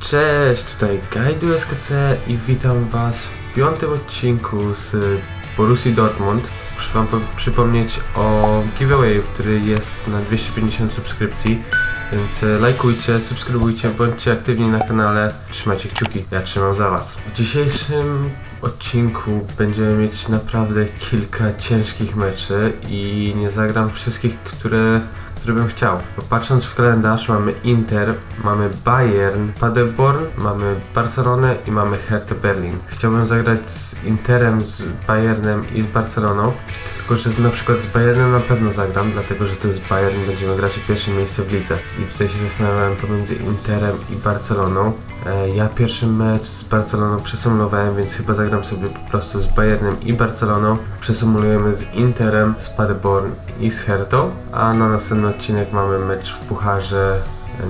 Cześć, tutaj Gajdu SKC i witam Was w piątym odcinku z Borussii Dortmund. Muszę Wam po- przypomnieć o giveawayu, który jest na 250 subskrypcji, więc e, lajkujcie, subskrybujcie, bądźcie aktywni na kanale, trzymajcie kciuki, ja trzymam za Was. W dzisiejszym odcinku będziemy mieć naprawdę kilka ciężkich meczy i nie zagram wszystkich, które który bym chciał. Patrząc w kalendarz mamy Inter, mamy Bayern, Paderborn, mamy Barcelonę i mamy Hertha Berlin. Chciałbym zagrać z Interem, z Bayernem i z Barceloną, tylko że na przykład z Bayernem na pewno zagram, dlatego że to jest Bayern, będziemy grać o pierwsze miejsce w lidze. I tutaj się zastanawiałem pomiędzy Interem i Barceloną. E, ja pierwszy mecz z Barceloną przesumowałem, więc chyba zagram sobie po prostu z Bayernem i Barceloną. Przesumulujemy z Interem, z Paderborn i z Hertą, a na następny odcinek mamy mecz w Pucharze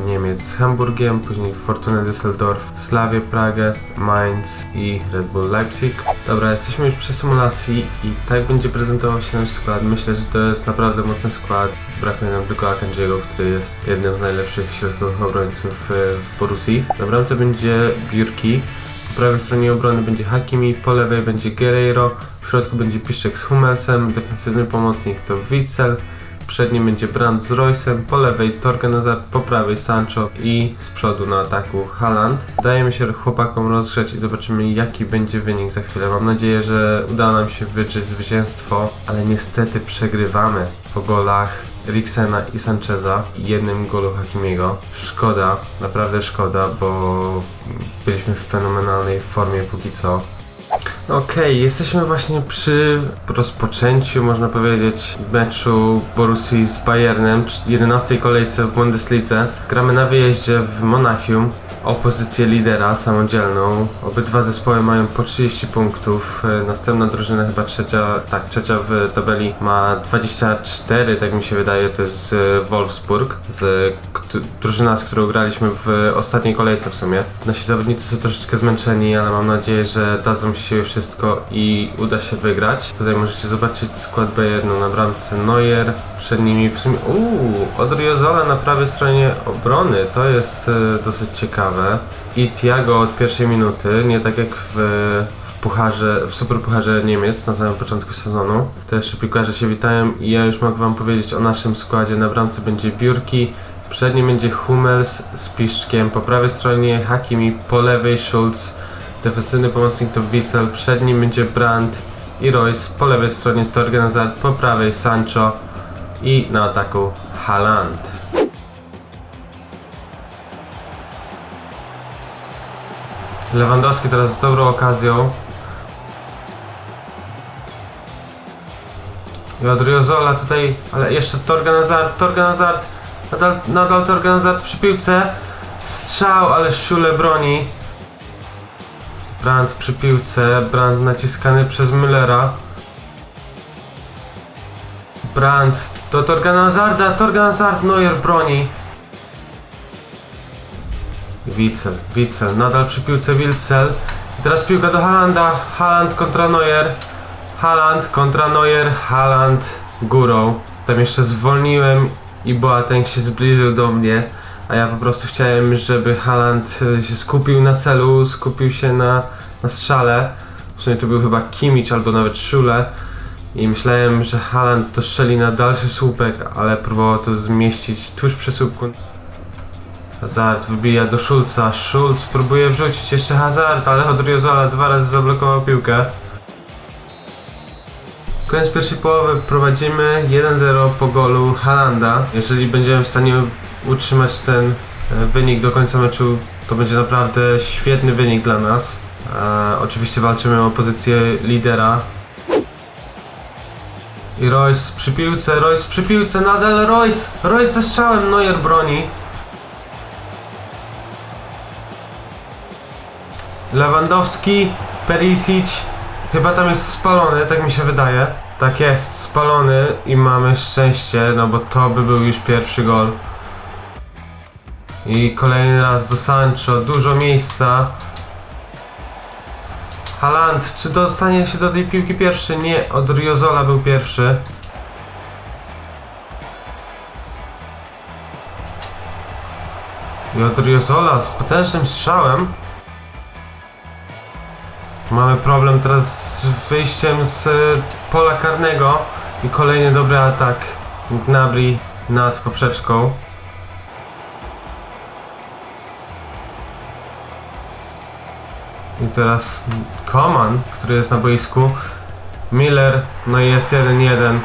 Niemiec z Hamburgiem, później Fortuna Düsseldorf, Slawie Pragę, Mainz i Red Bull Leipzig. Dobra, jesteśmy już przy symulacji i tak będzie prezentował się nasz skład. Myślę, że to jest naprawdę mocny skład. Brakuje nam tylko Akanjiego, który jest jednym z najlepszych środkowych obrońców e, w Borussii. Na bramce będzie Biurki, po prawej stronie obrony będzie Hakimi, po lewej będzie Guerreiro, w środku będzie Piszczek z Hummelsem, defensywny pomocnik to Witzel, przed nim będzie Brandt z Royce'em, po lewej Hazard, po prawej Sancho i z przodu na ataku Haaland. Dajemy się chłopakom rozgrzeć i zobaczymy jaki będzie wynik za chwilę. Mam nadzieję, że uda nam się wydrzeć zwycięstwo, ale niestety przegrywamy po golach Riksena i Sancheza i jednym golu Hakimiego. Szkoda, naprawdę szkoda, bo byliśmy w fenomenalnej formie póki co. Okej, jesteśmy właśnie przy rozpoczęciu, można powiedzieć, meczu Borussii z Bayernem, cz- 11 kolejce w Bundeslidze. Gramy na wyjeździe w Monachium o pozycję lidera samodzielną. Obydwa zespoły mają po 30 punktów. E, Następna drużyna, chyba trzecia, tak, trzecia w tabeli ma 24, tak mi się wydaje, to jest z Wolfsburg, z drużyna, z którą graliśmy w ostatniej kolejce w sumie. Nasi zawodnicy są troszeczkę zmęczeni, ale mam nadzieję, że dadzą siebie wszystko i uda się wygrać. Tutaj możecie zobaczyć skład Bayernu na bramce Neuer, przed nimi w sumie, uuu, Odriozola na prawej stronie obrony, to jest e, dosyć ciekawe. I Thiago od pierwszej minuty, nie tak jak w, w pucharze, w superpucharze Niemiec na samym początku sezonu. Te jeszcze piłkarze się witają i ja już mogę wam powiedzieć o naszym składzie. Na bramce będzie Biurki, przed nim będzie Hummels z Piszczkiem, po prawej stronie Hakimi, po lewej Schulz, defensywny pomocnik to Witzel, przed nim będzie Brandt i Royce, po lewej stronie Torgen Hazard, po prawej Sancho i na ataku Haaland. Lewandowski teraz z dobrą okazją. I tutaj, ale jeszcze Torgan Hazard, Torgan Hazard, nadal, nadal Torgan Hazard przy piłce. Strzał, ale Szule broni. Brandt przy piłce, Brandt naciskany przez Müllera. Brandt do Torgana Hazarda, Torgan Hazard, Neuer broni. Witzel, Witzel, nadal przy piłce Witzel. I teraz piłka do Halanda, Haland kontra Neuer. Haland kontra Neuer, Haland górą. Tam jeszcze zwolniłem i Boateng się zbliżył do mnie, a ja po prostu chciałem, żeby Haland e, się skupił na celu, skupił się na, na strzale. W sumie to był chyba Kimmich albo nawet Schule. I myślałem, że Haland to strzeli na dalszy słupek, ale próbował to zmieścić tuż przy słupku. Hazard wybija do Schulza. Schulz próbuje wrzucić jeszcze Hazard, ale Odriozola dwa razy zablokował piłkę. Koniec pierwszej połowy prowadzimy 1-0 po golu Halanda. Jeżeli będziemy w stanie utrzymać ten e, wynik do końca meczu, to będzie naprawdę świetny wynik dla nas. E, oczywiście walczymy o pozycję lidera. I Royce przy piłce, Royce przy piłce, nadal Royce! Royce ze strzałem, Neuer broni. Lewandowski, Perisic, chyba tam jest spalony, tak mi się wydaje. Tak jest, spalony i mamy szczęście, no bo to by był już pierwszy gol. I kolejny raz do Sancho, dużo miejsca. Haaland, czy dostanie się do tej piłki pierwszy? Nie, od Riozola był pierwszy. I Odriozola z potężnym strzałem. Mamy problem teraz z wyjściem z e, pola karnego. I kolejny dobry atak Gnabry nad poprzeczką. I teraz Koman, który jest na boisku. Miller, no i jest 1-1.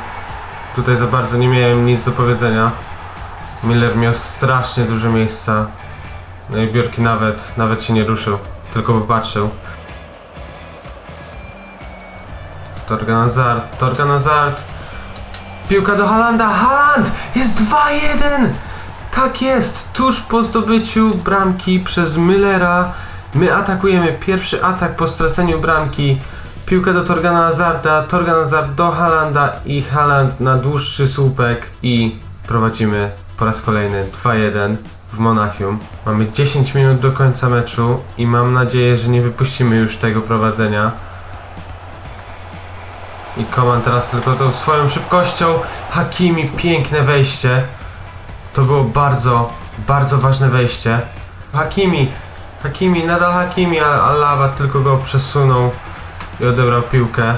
Tutaj za bardzo nie miałem nic do powiedzenia. Miller miał strasznie dużo miejsca. No i Biorki nawet, nawet się nie ruszył, tylko popatrzył. Torgan Hazard, Torgan Hazard. Piłka do Halanda, Haland! Jest 2-1! Tak jest, tuż po zdobyciu bramki przez Müllera. My atakujemy, pierwszy atak po straceniu bramki. Piłka do Torgana Hazarda, Torgan Hazard do Halanda i Haland na dłuższy słupek i prowadzimy po raz kolejny 2-1 w Monachium. Mamy 10 minut do końca meczu i mam nadzieję, że nie wypuścimy już tego prowadzenia. I Koman teraz tylko tą swoją szybkością. Hakimi, piękne wejście. To było bardzo, bardzo ważne wejście. Hakimi, Hakimi, nadal Hakimi, ale Alaba tylko go przesunął i odebrał piłkę.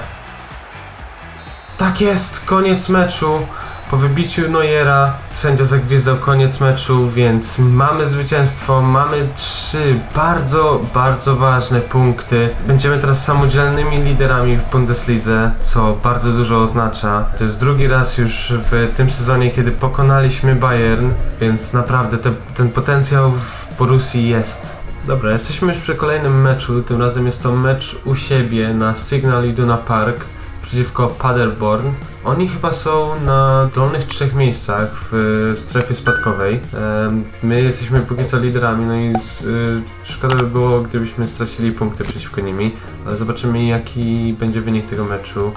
Tak jest, koniec meczu. Po wybiciu Neuera sędzia zagwizdał koniec meczu, więc mamy zwycięstwo, mamy trzy bardzo, bardzo ważne punkty. Będziemy teraz samodzielnymi liderami w Bundeslidze, co bardzo dużo oznacza. To jest drugi raz już w tym sezonie, kiedy pokonaliśmy Bayern, więc naprawdę te, ten potencjał w Borussii jest. Dobra, jesteśmy już przy kolejnym meczu, tym razem jest to mecz u siebie na Signal Iduna Park przeciwko Paderborn. Oni chyba są na dolnych trzech miejscach w strefie spadkowej. My jesteśmy póki co liderami, no i y, szkoda by było, gdybyśmy stracili punkty przeciwko nimi, ale zobaczymy jaki będzie wynik tego meczu.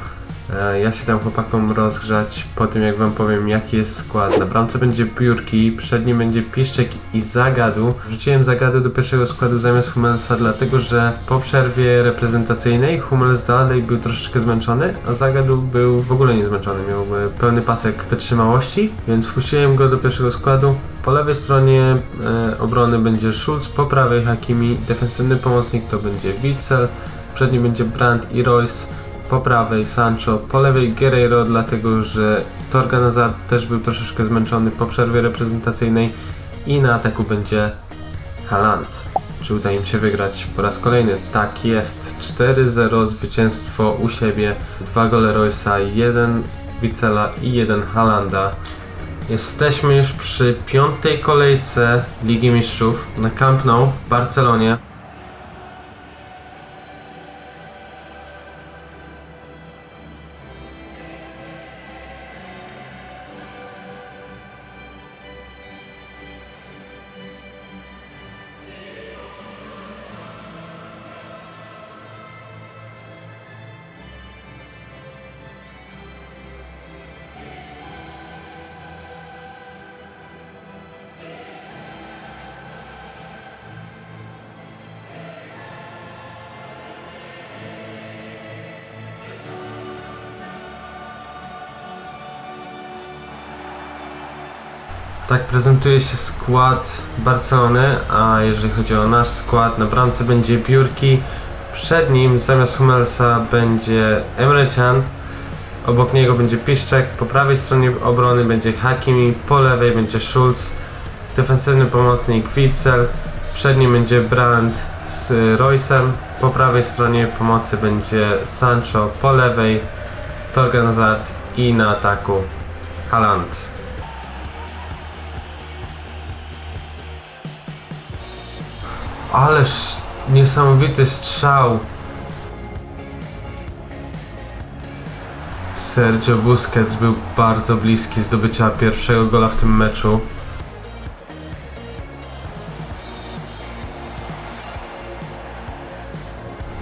E, Ja się dam chłopakom rozgrzać po tym, jak wam powiem, jaki jest skład. Na bramce będzie Piórki, przed nim będzie Piszczek i Zagadu. Wrzuciłem Zagadu do pierwszego składu zamiast Hummelsa, dlatego że po przerwie reprezentacyjnej Hummels dalej był troszeczkę zmęczony, a Zagadu był w ogóle nie zmęczony. Miał e, pełny pasek wytrzymałości, więc wpuściłem go do pierwszego składu. Po lewej stronie e, obrony będzie Schulz, po prawej Hakimi, defensywny pomocnik to będzie Witzel, przed nim będzie Brandt i Royce po prawej Sancho, po lewej Guerreiro, dlatego że Torgan Hazard też był troszeczkę zmęczony po przerwie reprezentacyjnej i na ataku będzie Haaland. Czy uda im się wygrać po raz kolejny? Tak jest. 4-0 zwycięstwo u siebie. Dwa gole Roysa, jeden Wicela i jeden Halanda. Jesteśmy już przy piątej kolejce Ligi Mistrzów na Camp Nou w Barcelonie. Tak prezentuje się skład Barcelony, a jeżeli chodzi o nasz skład, na bramce będzie Biurki, przed nim zamiast Hummelsa będzie Emre Can, obok niego będzie Piszczek, po prawej stronie obrony będzie Hakimi, po lewej będzie Schulz, defensywny pomocnik Witzel, przed nim będzie Brandt z Roysem, po prawej stronie pomocy będzie Sancho, po lewej Torgan Hazard i na ataku Haaland. Ależ niesamowity strzał. Sergio Busquets był bardzo bliski zdobycia pierwszego gola w tym meczu.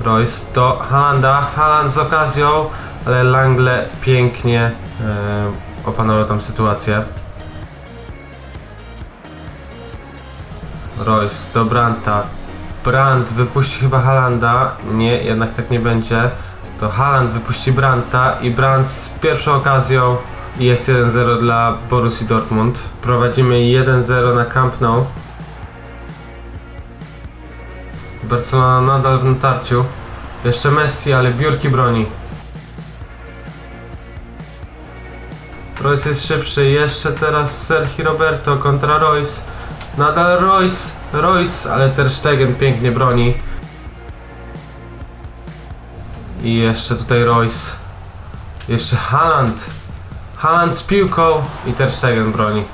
Royce do Halanda. Haland z okazją, ale Langle pięknie e, opanował tam sytuację. Royce do Branta. Brandt wypuści chyba Halanda. Nie, jednak tak nie będzie. To Haland wypuści Branta i Brandt z pierwszą okazją jest 1-0 dla Borussii Dortmund. Prowadzimy 1-0 na Camp Nou. Barcelona nadal w natarciu. Jeszcze Messi, ale biurki broni. Royce jest szybszy, jeszcze teraz Sergi Roberto kontra Royce. Nadal Royce, Royce, ale Ter Stegen pięknie broni. I jeszcze tutaj Royce. Jeszcze Haaland. Haaland z piłką i Ter Stegen broni.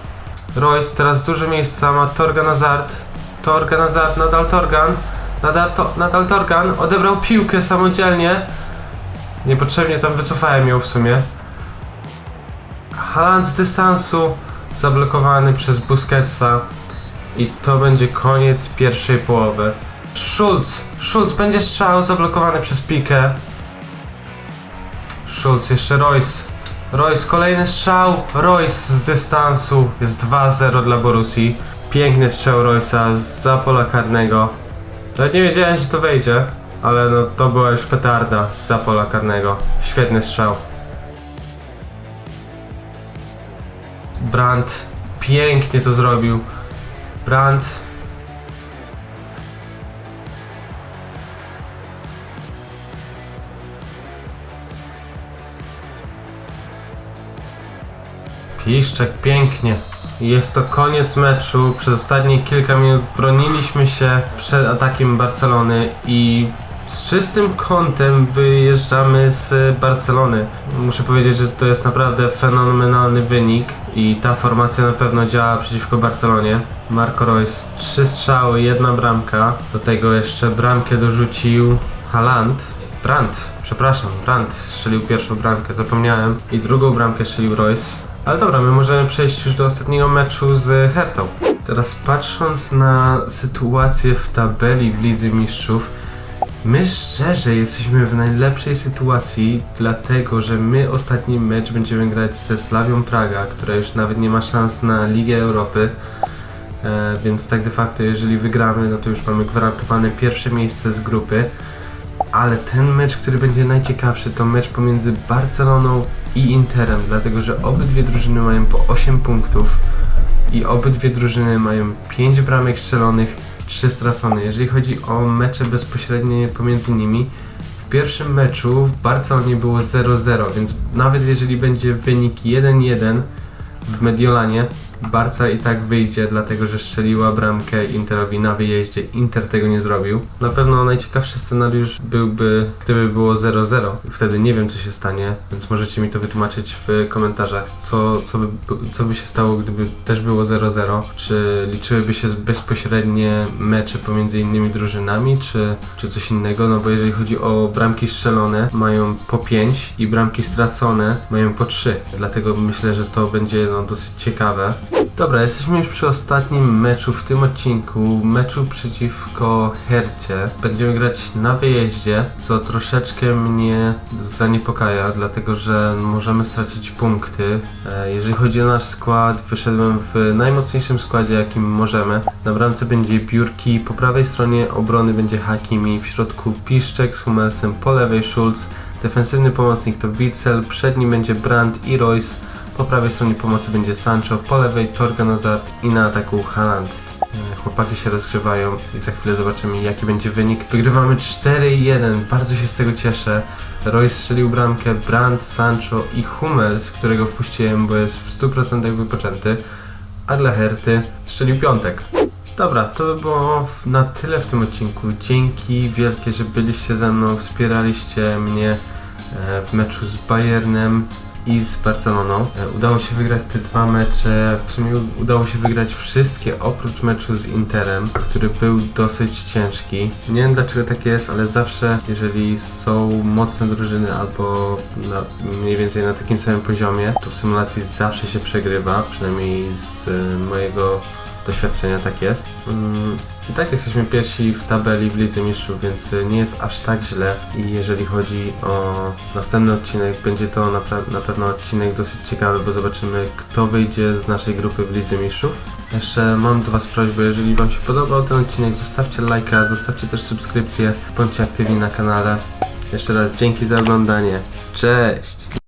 Royce teraz dużo miejsca, ma Torgan Hazard. Torgan Hazard, nadal Torgan. Nadal, to, nadal Torgan odebrał piłkę samodzielnie. Niepotrzebnie tam wycofałem ją w sumie. Haaland z dystansu zablokowany przez Busquetsa i to będzie koniec pierwszej połowy. Schulz, Schulz będzie strzał zablokowany przez Pikę. Schulz, jeszcze Royce. Royce, kolejny strzał. Royce z dystansu. Jest 2-0 dla Borusi. Piękny strzał Royce'a za pola karnego. Nawet nie wiedziałem, że to wejdzie, ale no to była już petarda z pola karnego. Świetny strzał. Brandt pięknie to zrobił. Brandt. Piszczek pięknie. Jest to koniec meczu. Przez ostatnie kilka minut broniliśmy się przed atakiem Barcelony i z czystym kątem wyjeżdżamy z Barcelony. Muszę powiedzieć, że to jest naprawdę fenomenalny wynik i ta formacja na pewno działa przeciwko Barcelonie. Marco Reus, trzy strzały, jedna bramka. Do tego jeszcze bramkę dorzucił Haaland. Brandt, przepraszam, Brandt strzelił pierwszą bramkę, zapomniałem. I drugą bramkę strzelił Royce. Ale dobra, my możemy przejść już do ostatniego meczu z Hertą. Teraz patrząc na sytuację w tabeli w Lidze Mistrzów, my szczerze jesteśmy w najlepszej sytuacji, dlatego że my ostatni mecz będziemy grać ze Slawią Praga, która już nawet nie ma szans na Ligę Europy. E, więc tak de facto, jeżeli wygramy, no to już mamy gwarantowane pierwsze miejsce z grupy. Ale ten mecz, który będzie najciekawszy, to mecz pomiędzy Barceloną i Interem, dlatego że obydwie drużyny mają po 8 punktów i obydwie drużyny mają 5 bramek strzelonych, 3 stracone. Jeżeli chodzi o mecze bezpośrednie pomiędzy nimi, w pierwszym meczu w Barcelonie było 0-0, więc nawet jeżeli będzie wynik 1-1 w Mediolanie, Barca i tak wyjdzie, dlatego że strzeliła bramkę Interowi na wyjeździe. Inter tego nie zrobił. Na pewno najciekawszy scenariusz byłby, gdyby było 0-0. Wtedy nie wiem, co się stanie, więc możecie mi to wytłumaczyć w komentarzach, co, co, by, co by się stało, gdyby też było 0-0. Czy liczyłyby się bezpośrednie mecze pomiędzy innymi drużynami, czy, czy coś innego? No bo jeżeli chodzi o bramki strzelone, mają po 5 i bramki stracone mają po 3. Dlatego myślę, że to będzie no, dosyć ciekawe. Dobra, jesteśmy już przy ostatnim meczu w tym odcinku, meczu przeciwko Hercie. Będziemy grać na wyjeździe, co troszeczkę mnie zaniepokaja, dlatego że możemy stracić punkty. E, Jeżeli chodzi o nasz skład, wyszedłem w najmocniejszym składzie, jakim możemy. Na bramce będzie Biurki, po prawej stronie obrony będzie Hakimi, w środku Piszczek z Hummelsem, po lewej Schulz, defensywny pomocnik to Witzel, przed nim będzie Brandt i Royce. Po prawej stronie pomocy będzie Sancho, po lewej Torgan Hazard i na ataku Haaland. E, Chłopaki się rozgrzewają i za chwilę zobaczymy jaki będzie wynik. Wygrywamy 4-1, bardzo się z tego cieszę. Royce strzelił bramkę, Brandt, Sancho i Hummels, którego wpuściłem, bo jest w 100% wypoczęty. A dla Herty strzelił piątek. Dobra, to by było na tyle w tym odcinku. Dzięki wielkie, że byliście ze mną, wspieraliście mnie e, w meczu z Bayernem i z Barceloną. E, Udało się wygrać te dwa mecze. W sumie udało się wygrać wszystkie oprócz meczu z Interem, który był dosyć ciężki. Nie wiem dlaczego tak jest, ale zawsze jeżeli są mocne drużyny albo na, mniej więcej na takim samym poziomie, to w symulacji zawsze się przegrywa, przynajmniej z e, mojego doświadczenia tak jest. I tak jesteśmy pierwsi w tabeli w Lidze Mistrzów, więc y, nie jest aż tak źle. I jeżeli chodzi o następny odcinek, będzie to na, na pewno odcinek dosyć ciekawy, bo zobaczymy kto wyjdzie z naszej grupy w Lidze Mistrzów. Jeszcze mam do Was prośbę, jeżeli Wam się podobał ten odcinek, zostawcie lajka, zostawcie też subskrypcję, bądźcie aktywni na kanale. Jeszcze raz dzięki za oglądanie. Cześć!